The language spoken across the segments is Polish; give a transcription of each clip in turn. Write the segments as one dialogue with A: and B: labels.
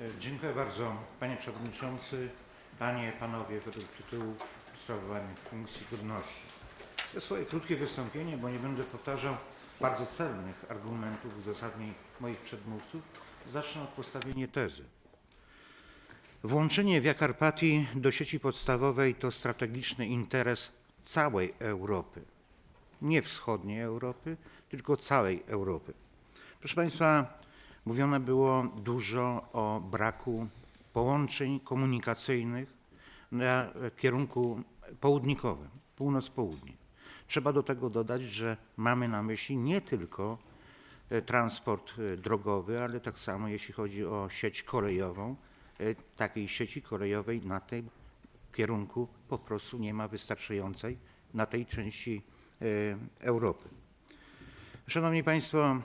A: E, Dziękuję bardzo Panie Przewodniczący, Panie, Panowie według tytułu sprawowania funkcji godności. To swoje krótkie wystąpienie, bo nie będę powtarzał bardzo celnych argumentów, uzasadnień moich przedmówców, zacznę od postawienia tezy. Włączenie Wiakarpatii do sieci podstawowej to strategiczny interes całej Europy. Nie wschodniej Europy, tylko całej Europy. Proszę Państwa, mówione było dużo o braku połączeń komunikacyjnych na kierunku południkowym, północ-południe. Trzeba do tego dodać, że mamy na myśli nie tylko e, transport e, drogowy, ale tak samo jeśli chodzi o sieć kolejową. E, Takiej sieci kolejowej na tym kierunku po prostu nie ma wystarczającej na tej części Europy. Szanowni Państwo,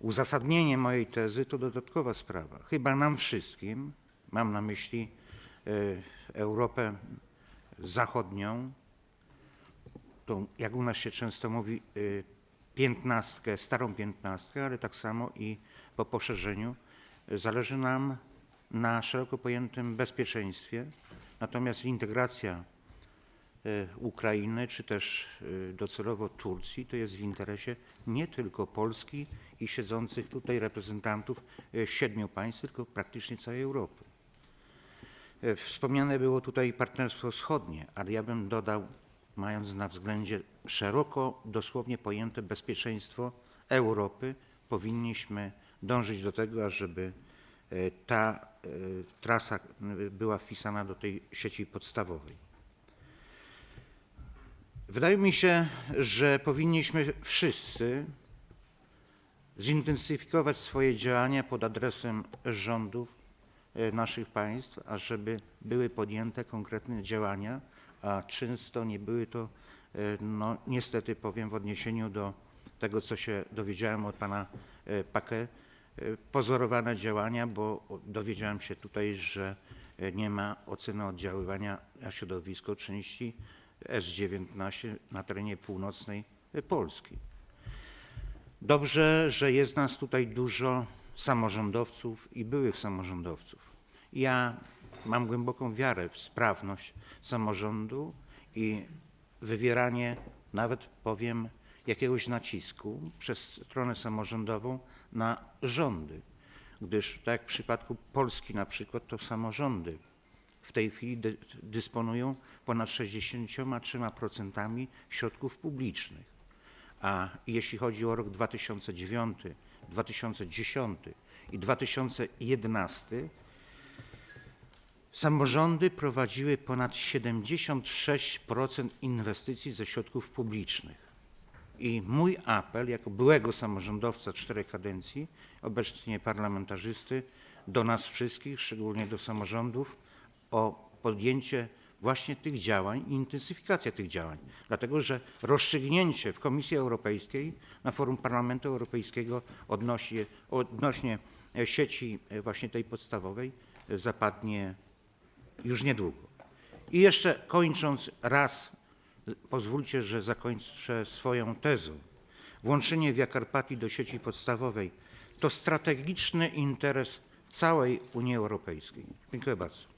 A: uzasadnienie mojej tezy to dodatkowa sprawa. Chyba nam wszystkim, mam na myśli e, Europę zachodnią, tą, jak u nas się często mówi, y, piętnastkę, starą piętnastkę, ale tak samo i po poszerzeniu zależy nam na szeroko pojętym bezpieczeństwie, natomiast integracja Ukrainy, czy też y, docelowo Turcji, to jest w interesie nie tylko Polski i siedzących tutaj reprezentantów y, siedmiu państw, tylko praktycznie całej Europy. E, Wspomniane było tutaj partnerstwo wschodnie, ale ja bym dodał, mając na względzie szeroko dosłownie pojęte bezpieczeństwo Europy, powinniśmy dążyć do tego, ażeby e, ta e, trasa e, była wpisana do tej sieci podstawowej. Wydaje mi się, że powinniśmy wszyscy zintensyfikować swoje działania pod adresem rządów e, naszych państw, ażeby były podjęte konkretne działania, a często nie były to, e, no niestety powiem w odniesieniu do tego, co się dowiedziałem od pana e, Pakę, pozorowane działania, bo dowiedziałem się tutaj, że nie ma oceny oddziaływania na środowisko części S19 na terenie północnej Polski. Dobrze, że jest nas tutaj dużo samorządowców i byłych samorządowców. Ja mam głęboką wiarę w sprawność samorządu i wywieranie, nawet powiem, jakiegoś nacisku przez stronę samorządową na rządy, gdyż tak jak w przypadku Polski na przykład, to samorządy w tej chwili dy, dysponują ponad 63% środków publicznych. A jeśli chodzi o rok 2009, 2010 i 2011, samorządy prowadziły ponad 76% inwestycji ze środków publicznych. I mój apel jako byłego samorządowca czterech kadencji, obecnie parlamentarzysty, do nas wszystkich, szczególnie do samorządów, o podjęcie właśnie tych działań i intensyfikacja tych działań. Dlatego, że rozstrzygnięcie w Komisji Europejskiej na forum Parlamentu Europejskiego odnośnie, odnośnie e, sieci e, właśnie tej podstawowej e, zapadnie już niedługo. I jeszcze kończąc raz, pozwólcie, że zakończę swoją tezą. Włączenie Wiakarpatii do sieci podstawowej to strategiczny interes całej Unii Europejskiej. Dziękuję bardzo.